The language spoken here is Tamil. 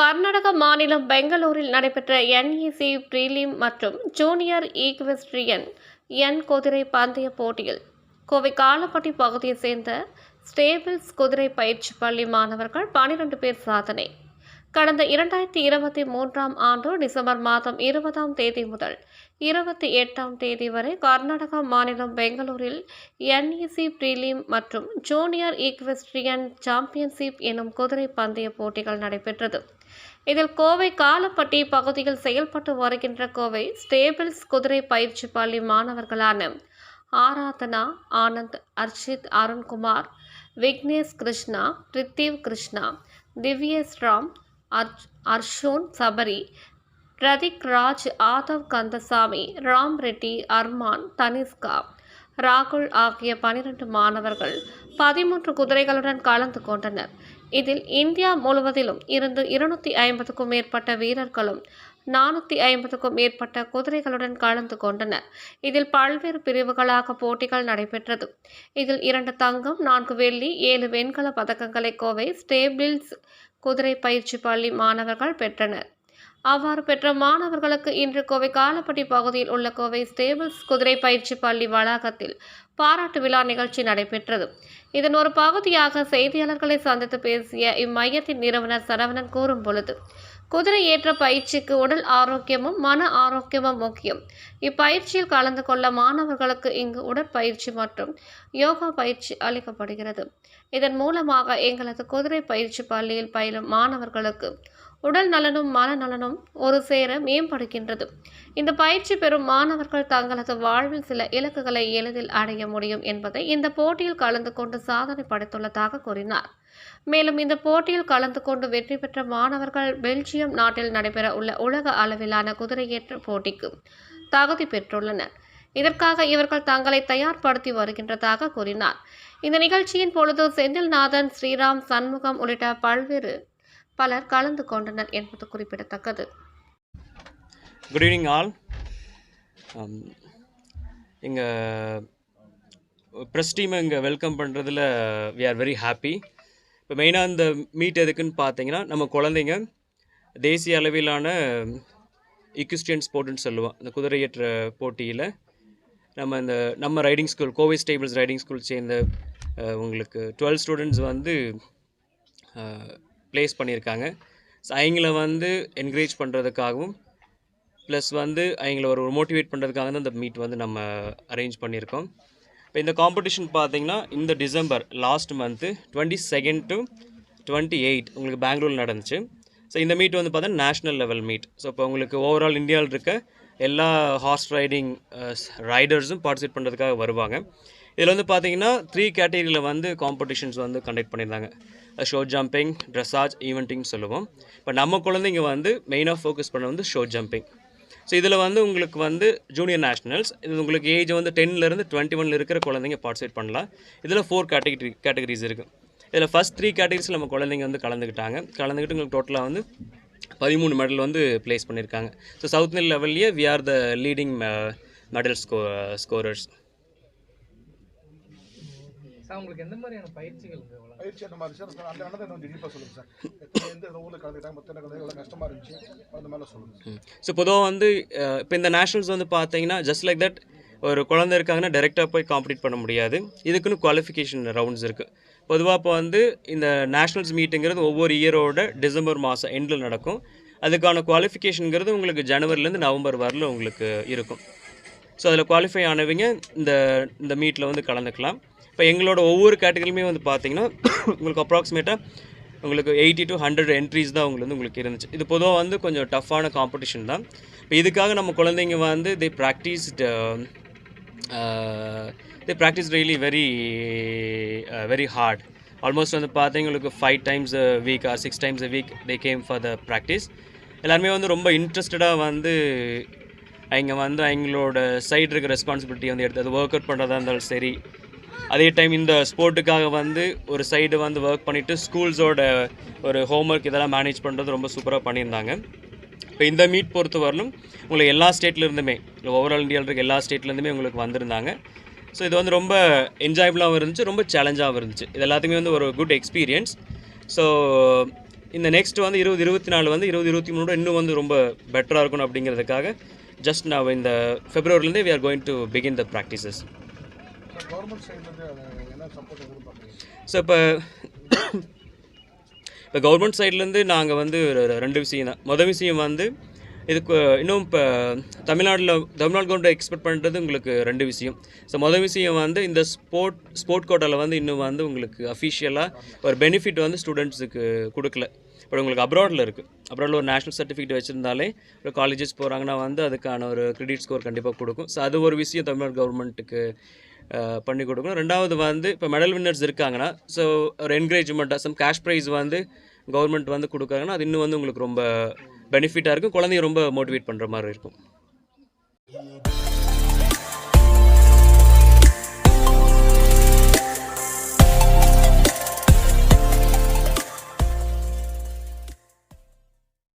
கர்நாடக மாநிலம் பெங்களூரில் நடைபெற்ற என்இசி பிரீலிம் மற்றும் ஜூனியர் ஈக்வெஸ்ட்ரியன் என் குதிரை பந்தய போட்டியில் கோவை காலப்பட்டி பகுதியைச் சேர்ந்த ஸ்டேபிள்ஸ் குதிரை பயிற்சி பள்ளி மாணவர்கள் பனிரெண்டு பேர் சாதனை கடந்த இரண்டாயிரத்தி இருபத்தி மூன்றாம் ஆண்டு டிசம்பர் மாதம் இருபதாம் தேதி முதல் இருபத்தி எட்டாம் தேதி வரை கர்நாடகா மாநிலம் பெங்களூரில் என்இசி பிரீலிம் மற்றும் ஜூனியர் ஈக்வெஸ்ட்ரியன் சாம்பியன்ஷிப் எனும் குதிரை பந்தய போட்டிகள் நடைபெற்றது. இதில் கோவை காலப்பட்டி பகுதியில் செயல்பட்டு வருகின்ற கோவை ஸ்டேபிள்ஸ் குதிரை பயிற்சி பள்ளி மாணவர்களான ஆராதனா ஆனந்த் அர்ஷித் அருண்குமார் விக்னேஷ் கிருஷ்ணா ரித்தீவ் கிருஷ்ணா திவ்யேஷ் ராம் அர்ஜ் அர்ஷோன் சபரி பிரதிக் ராஜ் ஆதவ் கந்தசாமி ராம் ரெட்டி அர்மான் தனிஷ்கா ராகுல் ஆகிய பனிரெண்டு மாணவர்கள் பதிமூன்று குதிரைகளுடன் கலந்து கொண்டனர். இதில் இந்தியா முழுவதிலும் இருந்து இருநூத்தி ஐம்பதுக்கும் மேற்பட்ட வீரர்களும் நானூற்றி ஐம்பதுக்கும் மேற்பட்ட குதிரைகளுடன் கலந்து கொண்டனர். இதில் பல்வேறு பிரிவுகளாக போட்டிகள் நடைபெற்றது. இதில் இரண்டு தங்கம் நான்கு வெள்ளி ஏழு வெண்கல பதக்கங்களை கோவை ஸ்டேபிள்ஸ் குதிரை பயிற்சி பள்ளி மாணவர்கள் பெற்றனர். அவ்வாறு பெற்ற மாணவர்களுக்கு இன்று கோவை காலப்பட்டி பகுதியில் உள்ள கோவை ஸ்டேபிள்ஸ் குதிரை பயிற்சி பள்ளி வளாகத்தில் பாராட்டு விழா நிகழ்ச்சி நடைபெற்றது. இதன் ஒரு பகுதியாக செய்தியாளர்களை சந்தித்து பேசிய இம்மையத்தின் நிறுவனர் சரவணன் கூறும் பொழுது குதிரை ஏற்ற பயிற்சிக்கு உடல் ஆரோக்கியமும் மன ஆரோக்கியமும் முக்கியம். இப்பயிற்சியில் கலந்து கொள்ள மாணவர்களுக்கு இங்கு உடற்பயிற்சி மற்றும் யோகா பயிற்சி அளிக்கப்படுகிறது. இதன் மூலமாக எங்களது குதிரை பயிற்சி பள்ளியில் பயிலும் மாணவர்களுக்கு உடல் நலனும் மனநலனும் ஒரு சேர மேம்படுகின்றது. இந்த பயிற்சி பெறும் மாணவர்கள் தங்களது வாழ்வில் சில இலக்குகளை எளிதில் அடைய முடியும் என்பதை இந்த போட்டியில் கலந்து கொண்டு சாதனை படைத்துள்ளதாக கூறினார். மேலும் இந்த போட்டியில் கலந்து கொண்டு வெற்றி பெற்ற மாணவர்கள் பெல்ஜியம் நாட்டில் நடைபெற உள்ள உலக அளவிலான குதிரையேற்ற போட்டிக்கு தகுதி பெற்றுள்ளனர். இதற்காக இவர்கள் தங்களை தயார்படுத்தி வருகின்றதாக கூறினார். இந்த நிகழ்ச்சியின் பொழுது செந்தில்நாதன் ஸ்ரீராம் சண்முகம் உள்ளிட்ட பல்வேறு பலர் கலந்து கொண்டனர் என்பது குறிப்பிடத்தக்கது. குட் ஈவினிங் ஆல் எங்கள் ப்ரெஸ் டீமை இங்கே வெல்கம் பண்ணுறதுல வி ஆர் வெரி ஹாப்பி இப்போ மெயினாக இந்த மீட் எதுக்குன்னு பார்த்தீங்கன்னா நம்ம குழந்தைங்க தேசிய அளவிலான um, இக்விஸ்டியன் ஸ்போர்ட்டுன்னு சொல்லுவோம். இந்த குதிரையேற்ற போட்டியில் நம்ம இந்த நம்ம riding school Kovai staples riding school சேர்ந்த uh, உங்களுக்கு டுவெல் ஸ்டூடெண்ட்ஸ் வந்து uh, ப்ளேஸ் பண்ணியிருக்காங்க. ஸோ அவங்கள வந்து என்கரேஜ் பண்ணுறதுக்காகவும் ப்ளஸ் வந்து அவங்கள ஒரு மோட்டிவேட் பண்ணுறதுக்காக தான் இந்த மீட் வந்து நம்ம அரேஞ்ச் பண்ணியிருக்கோம். இப்போ இந்த காம்படிஷன் பார்த்தீங்கன்னா இந்த December last month twenty second to twenty eight உங்களுக்கு பெங்களூரில் நடந்துச்சு. ஸோ இந்த மீட் வந்து பார்த்தீங்கன்னா நேஷ்னல் லெவல் மீட் ஸோ இப்போ உங்களுக்கு ஓவரால் இந்தியாவில் இருக்க எல்லா ஹார்ஸ் ரைடிங் ரைடர்ஸும் பார்ட்டிசிபேட் பண்ணுறதுக்காக வருவாங்க. இதில் வந்து பார்த்தீங்கன்னா த்ரீ கேட்டகரியில் வந்து காம்படிஷன்ஸ் வந்து கண்டக்ட் பண்ணியிருந்தாங்க. ஷோ ஜம்பிங் ட்ரெஸ்ஸாஜ் ஈவெண்ட்டிங் சொல்லுவோம். இப்போ நம்ம குழந்தைங்க வந்து மெயினாக ஃபோக்கஸ் பண்ண வந்து ஷோ ஜம்பிங் ஸோ இதில் வந்து உங்களுக்கு வந்து ஜூனியர் நேஷ்னல்ஸ் இது உங்களுக்கு ஏஜ் வந்து டென்லேருந்து டுவெண்ட்டி ஒனில் இருக்கிற குழந்தைங்க பார்ட்டிசிபேட் பண்ணலாம். இதில் ஃபோர் கேட்டகரி கேட்டகரிஸ் இருக்குது இதில் ஃபஸ்ட் த்ரீ கேட்டகரிஸில் நம்ம குழந்தைங்க வந்து கலந்துக்கிட்டாங்க. கலந்துக்கிட்டு உங்களுக்கு டோட்டலாக வந்து பதிமூணு மெடல் வந்து ப்ளேஸ் பண்ணியிருக்காங்க. ஸோ சவுத் நெல் லெவல்லையே we are the leading medal score scorers sir உங்களுக்கு எந்த மாதிரியான பயிற்சிகள் பயிற்சி அந்த மாதிரி சார் அந்த இன்னும் டீப்பாக சொல்லுங்கள் சார். எந்த ஊரில் கலந்துக்கிட்டாங்க மொத்தம் கலந்து எவ்வளோ கஷ்டமாக இருந்துச்சு அந்த மாதிரிலாம் சொல்லுங்கள் ஸோ பொதுவாக வந்து இப்போ இந்த நேஷனல்ஸ் வந்து பார்த்தீங்கன்னா ஜஸ்ட் லைக் தட் ஒரு குழந்தை இருக்காங்கன்னா டைரெக்டாக போய் காம்படிட் பண்ண முடியாது. இதுக்குன்னு குவாலிஃபிகேஷன் ரவுண்ட்ஸ் இருக்குது பொதுவாக இப்போ வந்து இந்த நேஷனல்ஸ் மீட்டுங்கிறது ஒவ்வொரு இயரோட டிசம்பர் மாதம் எண்டில் நடக்கும். அதுக்கான குவாலிஃபிகேஷனுங்கிறது உங்களுக்கு ஜனவரிலேருந்து நவம்பர் வரல உங்களுக்கு இருக்கும். ஸோ அதில் குவாலிஃபை ஆனவங்க இந்த இந்த மீட்டில் வந்து கலந்துக்கலாம். இப்போ எங்களோட ஒவ்வொரு கேட்டகரியுமே வந்து பார்த்தீங்கன்னா உங்களுக்கு அப்ராக்சிமேட்டாக உங்களுக்கு எயிட்டி டு ஹண்ட்ரட் என்ட்ரிஸ் தான் உங்களுக்கு வந்து உங்களுக்கு இருந்துச்சு. இது பொதுவாக வந்து கொஞ்சம் டஃப்பான காம்படிஷன் தான். இப்போ இதுக்காக நம்ம குழந்தைங்க வந்து they practice they practice really very very hard almost வந்து பார்த்தீங்களுக்கு five times week or six times a week they came for the practice எல்லாருமே வந்து ரொம்ப இன்ட்ரெஸ்டடாக வந்து அவங்க வந்து அவங்களோட சைடு இருக்க ரெஸ்பான்சிபிலிட்டி வந்து எடுத்து அது ஒர்க் அவுட் பண்ணுறதா இருந்தாலும் சரி அதே டைம் இந்த ஸ்போர்ட்டுக்காக வந்து ஒரு சைடு வந்து ஒர்க் பண்ணிவிட்டு ஸ்கூல்ஸோட ஒரு ஹோம் ஒர்க் இதெல்லாம் மேனேஜ் பண்ணுறது ரொம்ப சூப்பராக பண்ணியிருந்தாங்க. இப்போ இந்த மீட் பொறுத்த வரலும் உங்களுக்கு எல்லா ஸ்டேட்லேருந்துமே இல்லை ஓவரால் இந்தியாவில் இருக்க எல்லா ஸ்டேட்லேருந்துமே உங்களுக்கு வந்திருந்தாங்க. ஸோ இது வந்து ரொம்ப என்ஜாயபுளாகவும் இருந்துச்சு ரொம்ப சேலஞ்சாகவும் இருந்துச்சு. இது எல்லாத்துக்குமே வந்து ஒரு குட் எக்ஸ்பீரியன்ஸ் ஸோ இந்த நெக்ஸ்ட் வந்து இருபது இருபத்தி நாலு வந்து இருபது இருபத்தி மூணு இன்னும் வந்து ரொம்ப பெட்டராக இருக்கணும் அப்படிங்கிறதுக்காக ஜஸ்ட் நான் இந்த ஃபெப்ரவரிலேருந்து we are going to begin the practices government சைட்லேருந்து என்ன சப்போர்ட் ஸோ இப்போ இப்போ கவர்மெண்ட் சைட்லேருந்து நாங்கள் வந்து ரெண்டு விஷயம் தான். மொதல் விஷயம் வந்து இதுக்கு இன்னும் இப்போ தமிழ்நாட்டில் தமிழ்நாடு கவர்மெண்ட் எக்ஸ்பெக்ட் பண்ணுறது உங்களுக்கு ரெண்டு விஷயம். ஸோ மொதல் விஷயம் வந்து இந்த ஸ்போர்ட் ஸ்போர்ட் கோட்டாவில் வந்து இன்னும் வந்து உங்களுக்கு அஃபிஷியலாக ஒரு பெனிஃபிட் வந்து ஸ்டூடெண்ட்ஸுக்கு கொடுக்கல. இப்போ உங்களுக்கு அப்ராடில் இருக்குது அப்ராடில் ஒரு நேஷனல் சர்டிஃபிகேட் வச்சுருந்தாலே ஒரு காலேஜஸ் போகிறாங்கன்னா வந்து அதுக்கான ஒரு கிரெடிட் ஸ்கோர் கண்டிப்பாக கொடுக்கும். ஸோ அது ஒரு விஷயம் தமிழ்நாடு கவர்மெண்ட்டுக்கு பண்ணி கொடுக்கணும். ரெண்டாவது வந்து இப்போ மெடல் வின்னர்ஸ் இருக்காங்கன்னா ஸோ ஒரு என்கரேஜ்மெண்ட்டாக சம் கேஷ் ப்ரைஸ் வந்து கவர்மெண்ட் வந்து கொடுக்குறாங்கன்னா அது இன்னும் வந்து உங்களுக்கு ரொம்ப பெனிஃபிட்டாக இருக்கும். குழந்தைய ரொம்ப மோட்டிவேட் பண்ணுற மாதிரி இருக்கும்.